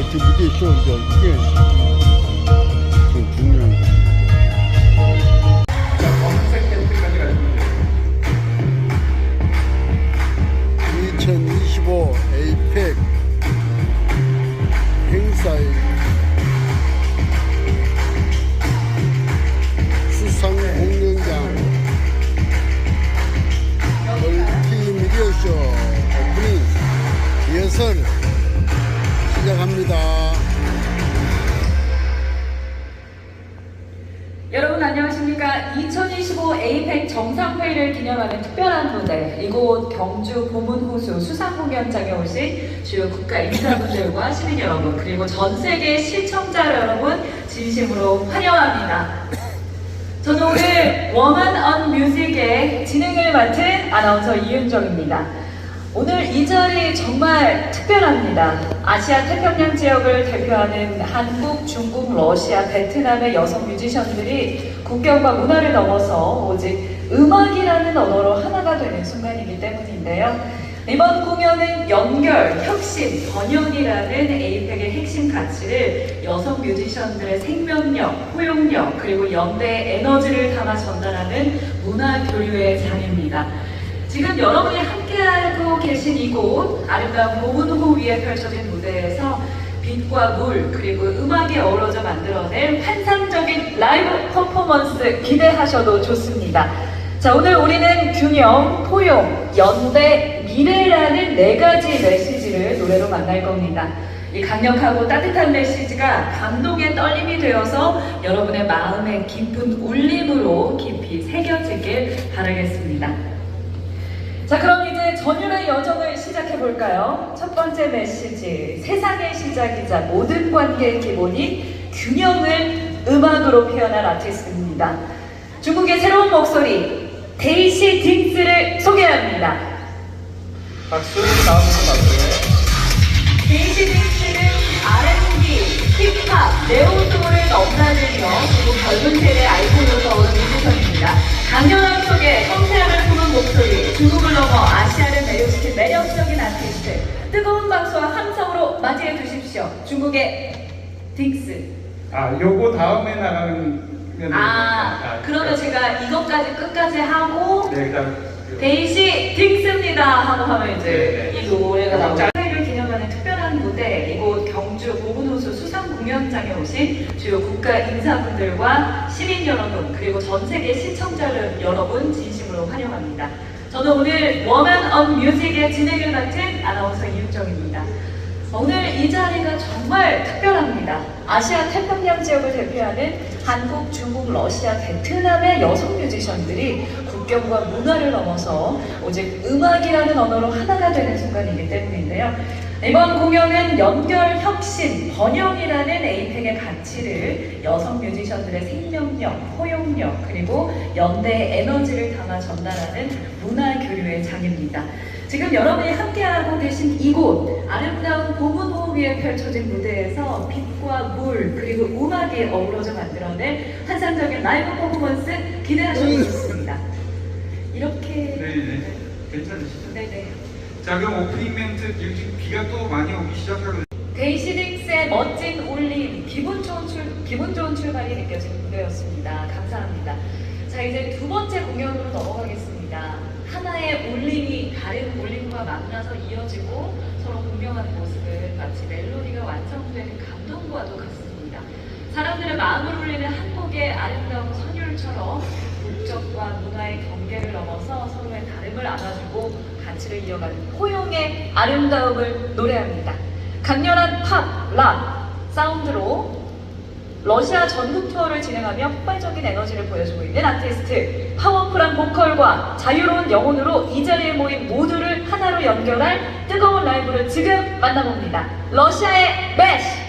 이제 멀 여러분 안녕하십니까? 2025 에이펙 정상회의를 기념하는 특별한 무대 이곳 경주 보문호수 수상공연장에 오신 주요 국가 인사분들과 시민 여러분 그리고 전 세계 시청자 여러분 진심으로 환영합니다. 저는 오늘 워먼 언 뮤직의 진행을 맡은 아나운서 이윤정입니다. 오늘 이 자리 정말 특별합니다. 아시아 태평양 지역을 대표하는 한국, 중국, 러시아, 베트남의 여성 뮤지션들이 국경과 문화를 넘어서 오직 음악이라는 언어로 하나가 되는 순간이기 때문인데요. 이번 공연은 연결, 혁신, 번영이라는 에이펙의 핵심 가치를 여성 뮤지션들의 생명력, 포용력, 그리고 연대의 에너지를 담아 전달하는 문화 교류의 장입니다. 지금 여러분이 함께하고 계신 이곳 아름다운 보문호 위에 펼쳐진 무대에서 빛과 물 그리고 음악이 어우러져 만들어낸 환상적인 라이브 퍼포먼스 기대하셔도 좋습니다. 자 오늘 우리는 균형, 포용, 연대, 미래라는 네 가지 메시지를 노래로 만날 겁니다. 이 강력하고 따뜻한 메시지가 감동의 떨림이 되어서 여러분의 마음에 깊은 울림으로 깊이 새겨지길 바라겠습니다. 자, 그럼 이제 전율의 여정을 시작해 볼까요? 첫 번째 메시지. 세상의 시작이자 모든 관계의 기본이 균형을 음악으로 표현한 아티스트입니다. 중국의 새로운 목소리, 데이시 딩스를 소개합니다. 박수 나오면서 맞고요. 데이시 딩스는 R&B, 힙합, 네오소울을 넘나들며 중국 젊은 세대 아이콘으로 떠오른 뮤지션입니다. 강렬함 속에 섬세함을 품은 목소리, 중국을 넘어 뜨거운 박수와 함성으로 맞이해 주십시오. 중국의 딩스. 아, 요거 다음에 나가는 면 아, 그러면 제가 이것까지 끝까지 하고 네, 그다음 요- 데이시 딩스입니다 하고 하면 이제 네, 네. 이 노래가 나오죠. 자. 를 기념하는 특별한 무대 이곳 경주 보문호수 수상 공연장에 오신 주요 국가 인사분들과 시민 여러분 그리고 전 세계 시청자 여러분 진심으로 환영합니다. 저는 오늘 워먼 언 뮤직의 진행을 맡은 아나운서 이윤정입니다. 오늘 이 자리가 정말 특별합니다. 아시아 태평양 지역을 대표하는 한국, 중국, 러시아, 베트남의 여성 뮤지션들이 국경과 문화를 넘어서 오직 음악이라는 언어로 하나가 되는 순간이기 때문인데요. 이번 공연은 연결, 혁신, 번영이라는 에이펙의 가치를 여성 뮤지션들의 생명력, 포용력, 그리고 연대의 에너지를 담아 전달하는 문화 교류의 장입니다. 지금 여러분이 함께하고 계신 이곳 아름다운 보문호 위에 펼쳐진 무대에서 빛과 물 그리고 음악이 어우러져 만들어낸 환상적인 라이브 퍼포먼스 기대하셔도 좋습니다. 이렇게 네, 네. 괜찮으시죠? 네네. 자, 그럼 오프닝 멘트 지금 비가 또 많이 오기 시작하고 데이시딩스의 멋진 울림, 기분 좋은 출 기분 좋은 출발이 느껴지는 무대였습니다. 감사합니다. 자 이제 두 번째 공연으로 넘어가겠습니다. 하나의 울림이 다른 울림과 만나서 이어지고 서로 공명하는 모습은 마치 멜로디가 완성되는 감동과도 같습니다. 사람들의 마음을 울리는 한 곡의 아름다운 선율처럼 국적과 문화의 경계를 넘어서 서로의 다름을 안아주고 가치를 이어가는 포용의 아름다움을 노래합니다. 강렬한 팝, 락, 사운드로 러시아 전국 투어를 진행하며 폭발적인 에너지를 보여주고 있는 아티스트 파워풀한 보컬과 자유로운 영혼으로 이 자리에 모인 모두를 하나로 연결할 뜨거운 라이브를 지금 만나봅니다. 러시아의 매시!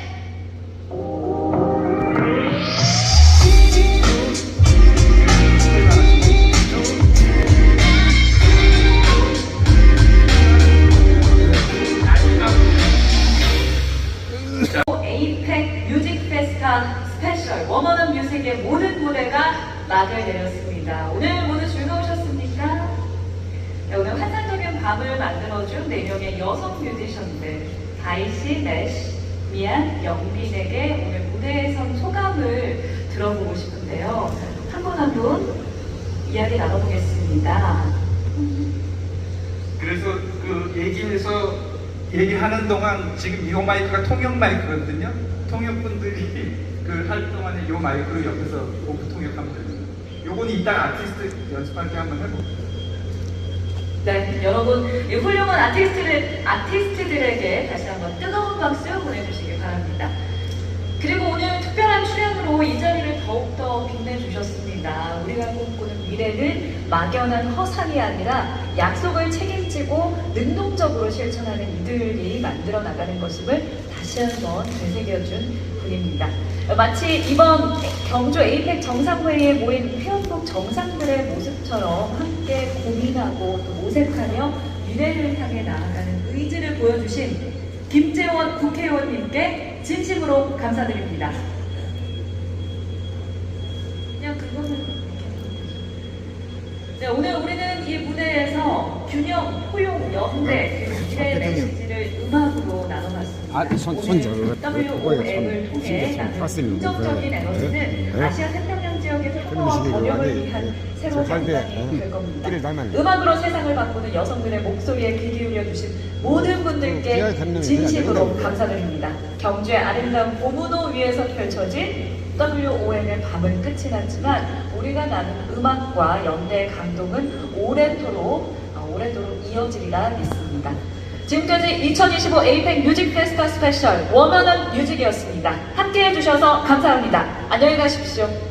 무대가 막을 내렸습니다. 오늘 모두 즐거우셨습니까? 네, 오늘 환상적인 밤을 만들어준 4명의 여성 뮤지션들 다이시, 내시, 미안 영빈에게 오늘 무대에 선 소감을 들어보고 싶은데요. 한 분 한 분 이야기 나눠보겠습니다. 그래서 그 얘기해서 얘기하는 동안 지금 이 마이크가 통역 마이크거든요. 통역 분들이 그할 동안에 이 마이크를 옆에서 오프 통역하면 됩니다. 요거는 이따 아티스트 연습할 때 한번 해볼게요. 네, 여러분 이 훌륭한 아티스트들, 아티스트들에게 다시 한번 뜨거운 박수 보내주시기 바랍니다. 그리고 오늘 특별한 출연으로 이 자리를 더욱더 빛내주셨습니다. 우리가 꿈꾸는 미래는 막연한 허상이 아니라 약속을 책임지고 능동적으로 실천하는 이들이 만들어 나가는 것임을 다시 한번 되새겨준 분입니다. 마치 이번 경주 에이펙 정상회의에 모인 회원국 정상들의 모습처럼 함께 고민하고 또 모색하며 미래를 향해 나아가는 의지를 보여주신 김재원 국회의원님께 진심으로 감사드립니다. 그냥 그거는. 네, 오늘 우리는 이 무대에서 균형, 포용, 연대, 미래 메시지를 음악으로 나눠봤습니다. 아, 손- 손 저- 오늘 WOM을 손- 통해. 긍정적인 네. 에너지는 네. 아시아 태평양 지역의 평화와 번영을 위한 새로운 영광이 어, 될 겁니다. 음악으로 세상을 바꾸는 여성들의 목소리에 귀 기울여 주신 모든 그 분들께 듣는 진심으로. 감사드립니다. 경주의 아름다운 고문호 위에서 펼쳐진 WOM의 밤은 끝이 났지만 우리가 나눈 음악과 연대의 감동은 오래도록 어, 오래도록 이어지리라 믿습니다. 지금까지 2025 에이펙 뮤직 페스타 스페셜 원어원 뮤직이었습니다. 함께 해주셔서 감사합니다. 안녕히 가십시오.